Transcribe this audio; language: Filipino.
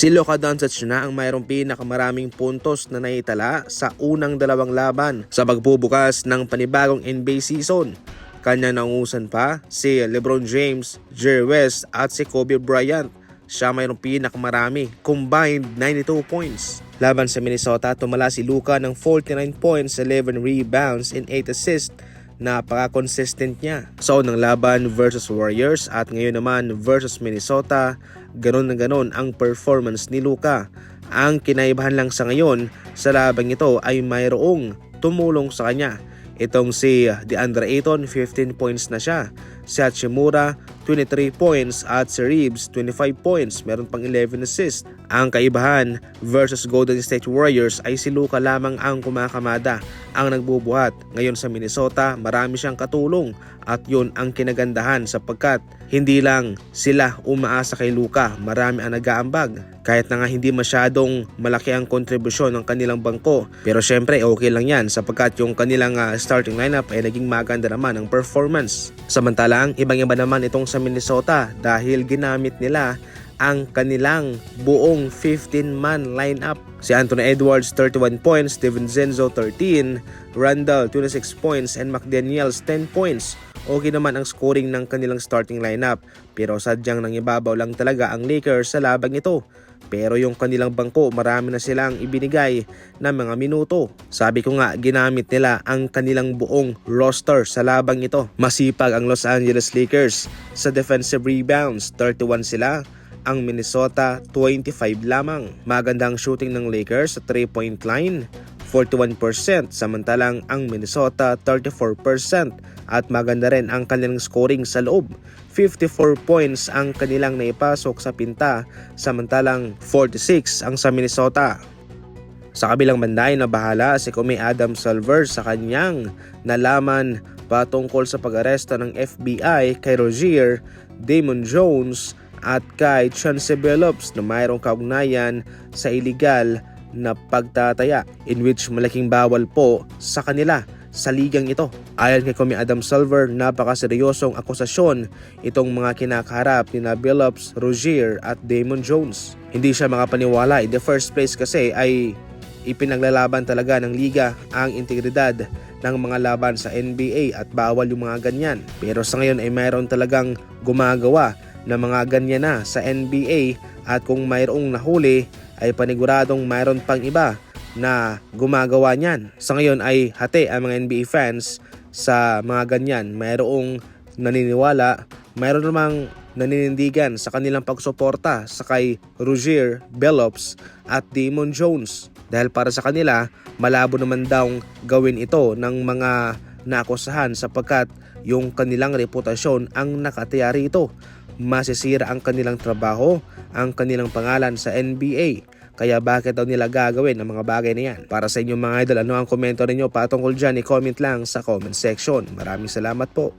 Si Luka Doncic na ang mayroong pinakamaraming puntos na naitala sa unang dalawang laban sa pagbubukas ng panibagong NBA season. Kanya nangusan pa si LeBron James, Jerry West at si Kobe Bryant. Siya mayroong pinakamarami, combined 92 points. Laban sa Minnesota, tumala si Luka ng 49 points, 11 rebounds, and 8 assists napaka-consistent niya. Sa unang laban versus Warriors at ngayon naman versus Minnesota, ganon na ganon ang performance ni Luka. Ang kinaibahan lang sa ngayon sa labang ito ay mayroong tumulong sa kanya. Itong si DeAndre Ayton, 15 points na siya. Si Hachimura, 23 points at si Reeves, 25 points. Meron pang 11 assists. Ang kaibahan versus Golden State Warriors ay si Luka lamang ang kumakamada ang nagbubuhat. Ngayon sa Minnesota, marami siyang katulong at yun ang kinagandahan sapagkat hindi lang sila umaasa kay Luka, marami ang nag-aambag. Kahit na nga hindi masyadong malaki ang kontribusyon ng kanilang bangko. Pero syempre okay lang yan sapagkat yung kanilang ah, starting lineup ay naging maganda naman ang performance. Samantalang ibang iba naman itong sa Minnesota dahil ginamit nila ang kanilang buong 15-man lineup. Si Anthony Edwards 31 points, Steven Zenzo 13, Randall 26 points, and McDaniels 10 points. Okay naman ang scoring ng kanilang starting lineup pero sadyang nangibabaw lang talaga ang Lakers sa labang ito. Pero yung kanilang bangko marami na silang ibinigay na mga minuto. Sabi ko nga ginamit nila ang kanilang buong roster sa labang ito. Masipag ang Los Angeles Lakers sa defensive rebounds, 31 sila ang Minnesota 25 lamang. Magandang shooting ng Lakers sa 3-point line, 41% samantalang ang Minnesota 34% at maganda rin ang kanilang scoring sa loob. 54 points ang kanilang naipasok sa pinta samantalang 46 ang sa Minnesota. Sa kabilang banda ay nabahala si Kumi Adam Silver sa kanyang nalaman patungkol sa pag-aresto ng FBI kay Rozier, Damon Jones at kay Chance Billups na mayroong kaugnayan sa illegal na pagtataya in which malaking bawal po sa kanila sa ligang ito. Ayon kay Kumi Adam Silver, napakaseryosong akusasyon itong mga kinakaharap ni na Billups, Rozier at Damon Jones. Hindi siya makapaniwala in the first place kasi ay ipinaglalaban talaga ng liga ang integridad ng mga laban sa NBA at bawal yung mga ganyan. Pero sa ngayon ay mayroon talagang gumagawa ng mga ganyan na sa NBA at kung mayroong nahuli ay paniguradong mayroon pang iba na gumagawa niyan. Sa ngayon ay hati ang mga NBA fans sa mga ganyan. Mayroong naniniwala, mayroon namang naninindigan sa kanilang pagsuporta sa kay Rozier, Billups at Damon Jones. Dahil para sa kanila, malabo naman daw gawin ito ng mga naakusahan sapagkat yung kanilang reputasyon ang nakataya rito. Masisira ang kanilang trabaho, ang kanilang pangalan sa NBA. Kaya bakit daw nila gagawin ang mga bagay na yan? Para sa inyong mga idol, ano ang komento ninyo patungkol dyan? I-comment lang sa comment section. Maraming salamat po.